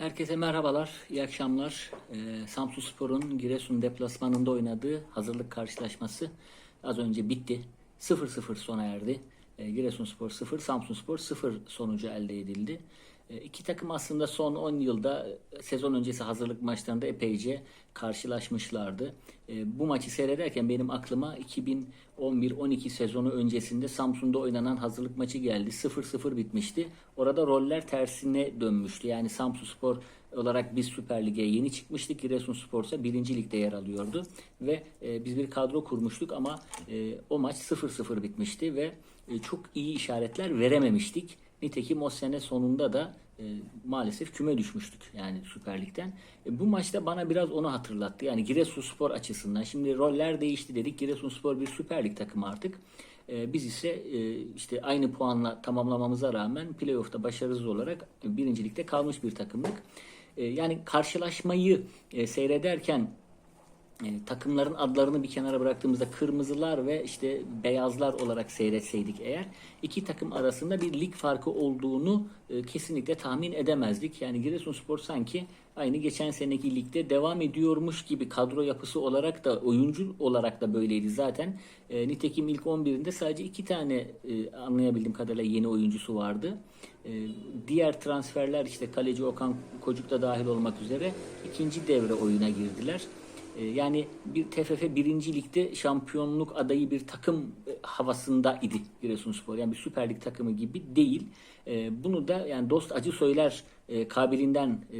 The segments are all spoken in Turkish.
Herkese merhabalar, iyi akşamlar. Ee, Samsun Spor'un Giresun deplasmanında oynadığı hazırlık karşılaşması az önce bitti. 0-0 sona erdi. Ee, Giresun Spor 0, Samsun Spor 0 sonucu elde edildi. Ee, iki takım aslında son 10 yılda e, sezon öncesi hazırlık maçlarında epeyce karşılaşmışlardı. Ee, bu maçı seyrederken benim aklıma 2011-12 sezonu öncesinde Samsun'da oynanan hazırlık maçı geldi. 0-0 bitmişti. Orada roller tersine dönmüştü. Yani Samsun Spor olarak biz Süper Lig'e yeni çıkmıştık. Giresun Spor ise 1. Lig'de yer alıyordu. Ve e, biz bir kadro kurmuştuk ama e, o maç 0-0 bitmişti ve e, çok iyi işaretler verememiştik. Nitekim o sene sonunda da e, maalesef küme düşmüştük yani Süper Lig'den. E, bu maçta bana biraz onu hatırlattı. Yani Giresunspor açısından. Şimdi roller değişti dedik. Giresunspor bir Süper Lig takımı artık. E, biz ise e, işte aynı puanla tamamlamamıza rağmen playoff'ta başarısız olarak birincilikte kalmış bir takımdık. E, yani karşılaşmayı e, seyrederken e, takımların adlarını bir kenara bıraktığımızda kırmızılar ve işte beyazlar olarak seyretseydik eğer iki takım arasında bir lig farkı olduğunu e, kesinlikle tahmin edemezdik. Yani Giresunspor sanki aynı geçen seneki ligde devam ediyormuş gibi kadro yapısı olarak da oyuncu olarak da böyleydi zaten. E, nitekim ilk 11'inde sadece iki tane e, anlayabildiğim kadarıyla yeni oyuncusu vardı. E, diğer transferler işte kaleci Okan Kocuk da dahil olmak üzere ikinci devre oyuna girdiler. E, Yani bir TFF birinci ligde şampiyonluk adayı bir takım e, havasında idi Giresunspor. Yani bir Süper Lig takımı gibi değil. E, Bunu da yani dost acı söyler e, kabilinden e,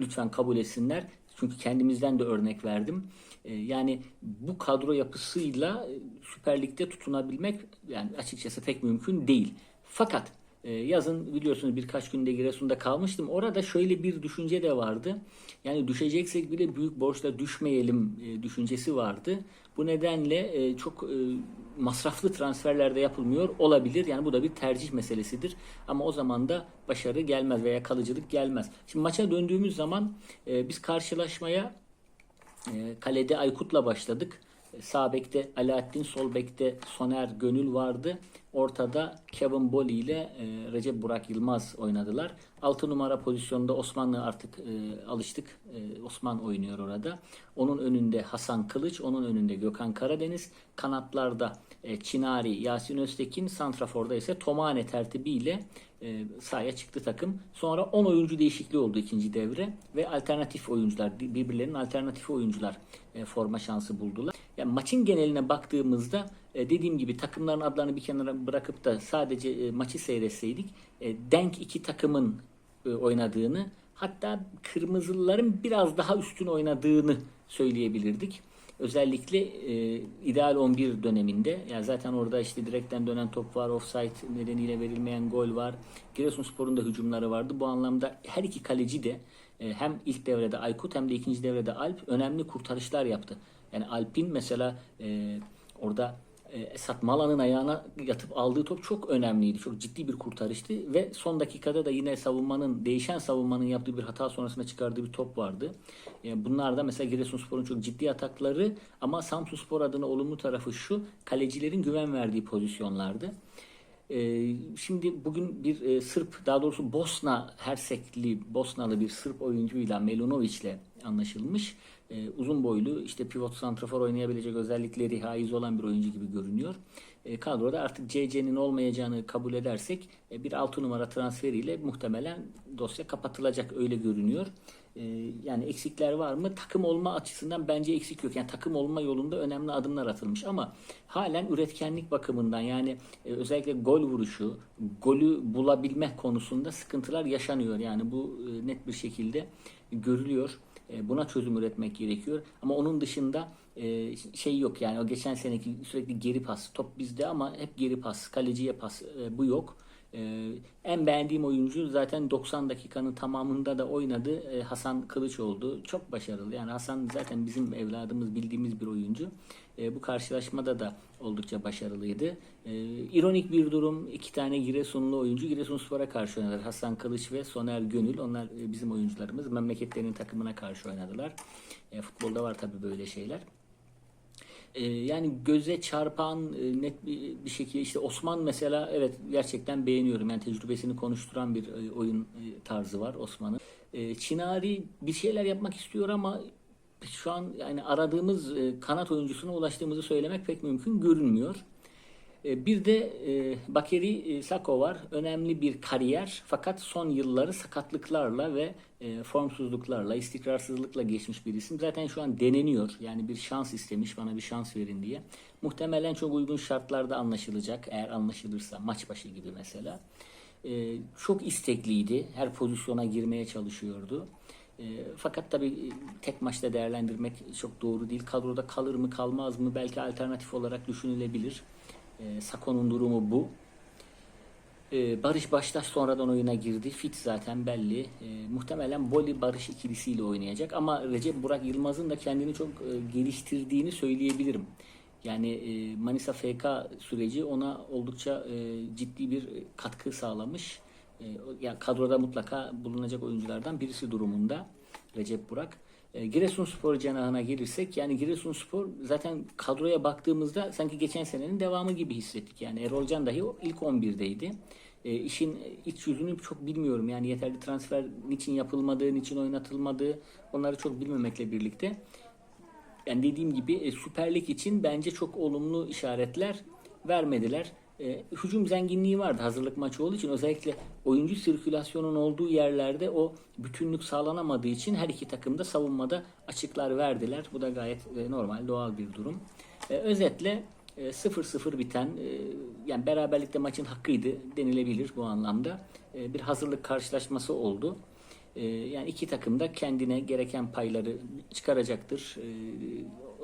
lütfen kabul etsinler. Çünkü kendimizden de örnek verdim. E, Yani bu kadro yapısıyla Süper Lig'de tutunabilmek yani açıkçası pek mümkün değil. Fakat ee, Yazın biliyorsunuz birkaç günde Giresun'da kalmıştım. Orada şöyle bir düşünce de vardı. Yani düşeceksek bile büyük borçla düşmeyelim e, düşüncesi vardı. Bu nedenle e, çok e, masraflı transferler de yapılmıyor olabilir. Yani bu da bir tercih meselesidir. Ama o zaman da başarı gelmez veya kalıcılık gelmez. Şimdi maça döndüğümüz zaman biz karşılaşmaya kalede Aykut'la başladık. Sağ bekte Alaaddin, sol bekte Soner Gönül vardı. Ortada Kevin Boli ile e, Recep Burak Yılmaz oynadılar. 6 numara pozisyonda Osmanlı artık e, alıştık. E, Osman oynuyor orada. Onun önünde Hasan Kılıç, onun önünde Gökhan Karadeniz. Kanatlarda e, Çinari, Yasin Öztekin, Santrafor'da ise Tomane tertibiyle e, sahaya çıktı takım. Sonra 10 oyuncu değişikliği oldu ikinci devre ve alternatif oyuncular, birbirlerinin alternatif oyuncular forma şansı buldular. Yani maçın geneline baktığımızda e, dediğim gibi takımların adlarını bir kenara bırakıp da sadece e, maçı seyretseydik e, denk iki takımın oynadığını hatta kırmızılıların biraz daha üstün oynadığını söyleyebilirdik. Özellikle e, ideal 11 döneminde yani zaten orada işte direkten dönen top var, offside nedeniyle verilmeyen gol var. Giresunspor'un da hücumları vardı. Bu anlamda her iki kaleci de e, hem ilk devrede Aykut hem de ikinci devrede Alp önemli kurtarışlar yaptı. Yani Alp'in mesela e, orada e, Esat Mala'nın ayağına yatıp aldığı top çok önemliydi. Çok ciddi bir kurtarıştı ve son dakikada da yine savunmanın, değişen savunmanın yaptığı bir hata sonrasında çıkardığı bir top vardı. E, Bunlar da mesela Giresunspor'un çok ciddi atakları ama Samsunspor adına olumlu tarafı şu, kalecilerin güven verdiği pozisyonlardı. Ee, şimdi bugün bir e, Sırp, daha doğrusu Bosna Hersekli, Bosnalı bir Sırp oyuncuyla Melunovic'le anlaşılmış. Ee, uzun boylu, işte pivot santrafor oynayabilecek özellikleri haiz olan bir oyuncu gibi görünüyor. Ee, kadroda artık CC'nin olmayacağını kabul edersek e, bir 6 numara transferiyle muhtemelen dosya kapatılacak öyle görünüyor. Ee, yani eksikler var mı? Takım olma açısından bence eksik yok. Yani takım olma yolunda önemli adımlar atılmış ama halen üretkenlik bakımından yani e, özellikle gol vuruşu, golü bulabilme konusunda sıkıntılar yaşanıyor. Yani bu e, net bir şekilde görülüyor. E, Buna çözüm üretmek gerekiyor. Ama onun dışında e, şey yok yani o geçen seneki sürekli geri pas. Top bizde ama hep geri pas, kaleciye pas. E, Bu yok. Ee, en beğendiğim oyuncu zaten 90 dakikanın tamamında da oynadı. Ee, Hasan Kılıç oldu. Çok başarılı. Yani Hasan zaten bizim evladımız bildiğimiz bir oyuncu. Ee, bu karşılaşmada da oldukça başarılıydı. Ee, ironik bir durum. iki tane Giresunlu oyuncu Giresunspor'a karşı oynadılar. Hasan Kılıç ve Soner Gönül. Onlar e, bizim oyuncularımız. Memleketlerinin takımına karşı oynadılar. E, futbolda var tabii böyle şeyler. Ee, yani göze çarpan e, net bir, şekilde işte Osman mesela evet gerçekten beğeniyorum. Yani tecrübesini konuşturan bir e, oyun e, tarzı var Osman'ın. E, Çinari bir şeyler yapmak istiyor ama şu an yani aradığımız kanat oyuncusuna ulaştığımızı söylemek pek mümkün görünmüyor. E, Bir de e, Bakeri e, Sako var. Önemli bir kariyer fakat son yılları sakatlıklarla ve formsuzluklarla, istikrarsızlıkla geçmiş bir isim. Zaten şu an deneniyor. Yani bir şans istemiş bana bir şans verin diye. Muhtemelen çok uygun şartlarda anlaşılacak. Eğer anlaşılırsa maç başı gibi mesela. Çok istekliydi. Her pozisyona girmeye çalışıyordu. Fakat tabii tek maçta değerlendirmek çok doğru değil. Kadroda kalır mı kalmaz mı belki alternatif olarak düşünülebilir. E, Sako'nun durumu bu. E, Barış Baştaş sonradan oyuna girdi. Fit zaten belli. E, muhtemelen Boli Barış ikilisiyle oynayacak. Ama Recep Burak Yılmaz'ın da kendini çok e, geliştirdiğini söyleyebilirim. Yani e, Manisa FK süreci ona oldukça e, ciddi bir katkı sağlamış. E, o- ya kadroda mutlaka bulunacak oyunculardan birisi durumunda Recep Burak. E, Giresunspor cenahına gelirsek yani Giresunspor zaten kadroya baktığımızda sanki geçen senenin devamı gibi hissettik. Yani Erol Can dahi ilk 11'deydi. E, işin iç yüzünü çok bilmiyorum. Yani yeterli transfer niçin yapılmadığı, niçin oynatılmadığı onları çok bilmemekle birlikte yani dediğim gibi e, Süper Lig için bence çok olumlu işaretler vermediler. E, hücum zenginliği vardı hazırlık maçı olduğu için özellikle oyuncu sirkülasyonun olduğu yerlerde o bütünlük sağlanamadığı için her iki takım da savunmada açıklar verdiler. Bu da gayet e, normal, doğal bir durum. E, özetle e, 0-0 biten e, yani beraberlikte maçın hakkıydı denilebilir bu anlamda. E, bir hazırlık karşılaşması oldu. Yani iki takım da kendine gereken payları çıkaracaktır.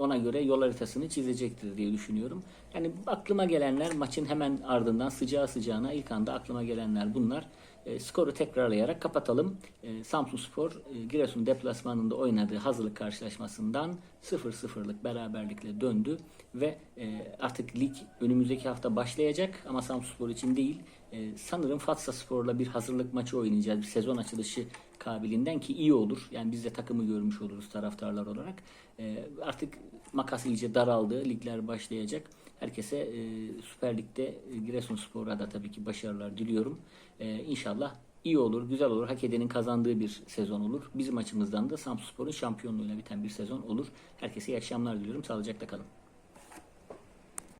Ona göre yol haritasını çizecektir diye düşünüyorum. Yani aklıma gelenler maçın hemen ardından sıcağı sıcağına ilk anda aklıma gelenler bunlar. Ee, Skoru tekrarlayarak kapatalım. Ee, Samsunspor e, Giresun deplasmanında oynadığı hazırlık karşılaşmasından 0-0'lık beraberlikle döndü ve e, artık lig önümüzdeki hafta başlayacak ama Samsunspor için değil. E, sanırım Fatsa Spor'la bir hazırlık maçı oynayacağız. Bir sezon açılışı kabiliğinden ki iyi olur. Yani biz de takımı görmüş oluruz taraftarlar olarak. E, artık makas iyice daraldı. Ligler başlayacak. Herkese e, Süper Lig'de e, Giresunspor'a da tabii ki başarılar diliyorum. E, inşallah iyi olur, güzel olur. Hak edenin kazandığı bir sezon olur. Bizim açımızdan da Samsunspor'un şampiyonluğuyla biten bir sezon olur. Herkese iyi akşamlar diliyorum. Sağlıcakla kalın.